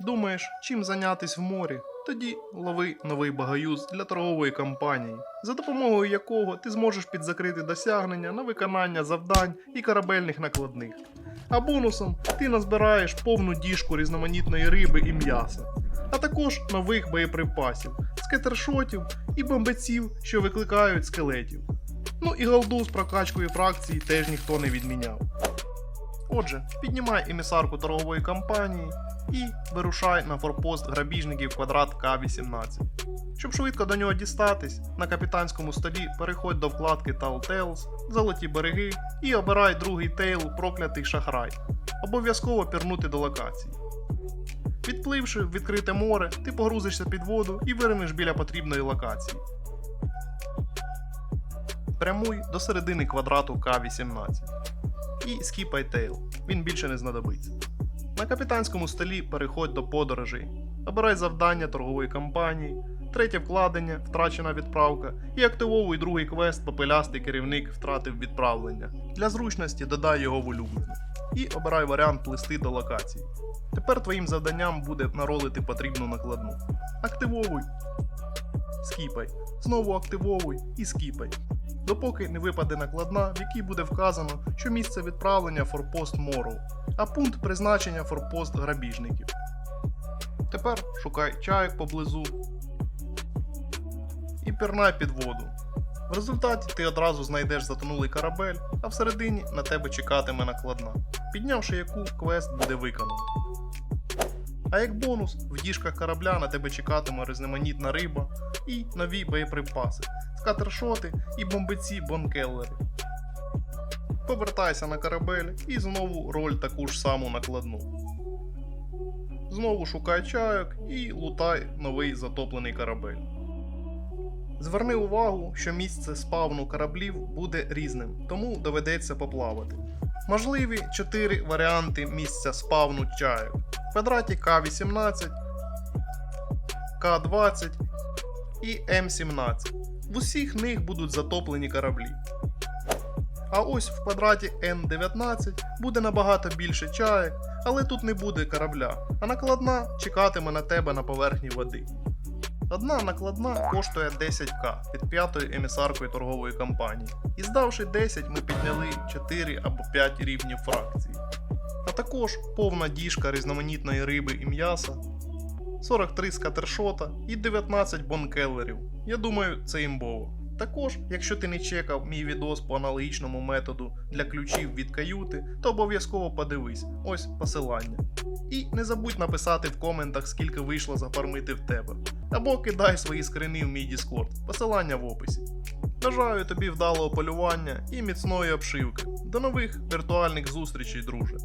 Думаєш, чим зайнятись в морі? Тоді лови новий багаюз для торгової кампанії, за допомогою якого ти зможеш підзакрити досягнення на виконання завдань і корабельних накладних. А бонусом ти назбираєш повну діжку різноманітної риби і м'яса, а також нових боєприпасів, скетершотів і бомбеців, що викликають скелетів. Ну і голду з прокачкою фракції теж ніхто не відміняв. Отже, піднімай емісарку торгової кампанії і вирушай на форпост грабіжників квадрат К-18. Щоб швидко до нього дістатись, на капітанському столі переходь до вкладки Tall Tales, Золоті береги і обирай другий тейл Проклятий шахрай. Обов'язково пірнути до локації. Відпливши в відкрите море, ти погрузишся під воду і виринеш біля потрібної локації. Прямуй до середини квадрату К-18 і скіпай тейл, він більше не знадобиться. На капітанському столі переходь до подорожей, обирай завдання торгової кампанії, третє вкладення, втрачена відправка, і активовуй другий квест Попелястий керівник втратив відправлення. Для зручності додай його в улюблену. І обирай варіант плисти до локації. Тепер твоїм завданням буде наролити потрібну накладну. Активовуй, скіпай, знову активовуй і скіпай допоки не випаде накладна, в якій буде вказано, що місце відправлення форпост Мору, а пункт призначення форпост грабіжників. Тепер шукай чайок поблизу і пірнай під воду. В результаті ти одразу знайдеш затонулий корабель, а всередині на тебе чекатиме накладна, піднявши яку квест буде виконано. А як бонус, в діжках корабля на тебе чекатиме різноманітна риба і нові боєприпаси, скатершоти і бомбиці бонкеллери. Повертайся на корабель і знову роль таку ж саму накладну. Знову шукай чайок і лутай новий затоплений корабель. Зверни увагу, що місце спавну кораблів буде різним, тому доведеться поплавати. Можливі 4 варіанти місця спавну чайок. Квадраті К18, К20 і М17. В усіх них будуть затоплені кораблі. А ось в квадраті Н19 буде набагато більше чаек, але тут не буде корабля, а накладна чекатиме на тебе на поверхні води. Одна накладна коштує 10к під п'ятою емісаркою торгової компанії. І здавши 10, ми підняли 4 або 5 рівнів фракції. А також повна діжка різноманітної риби і м'яса, 43 скатершота і 19 бонкеллерів. Я думаю, це імбово. Також, якщо ти не чекав мій відос по аналогічному методу для ключів від каюти, то обов'язково подивись, ось посилання. І не забудь написати в коментах, скільки вийшло зафармити в тебе. Або кидай свої скрини в мій Discord, посилання в описі. Бажаю тобі вдалого полювання і міцної обшивки. До нових віртуальних зустрічей, друже.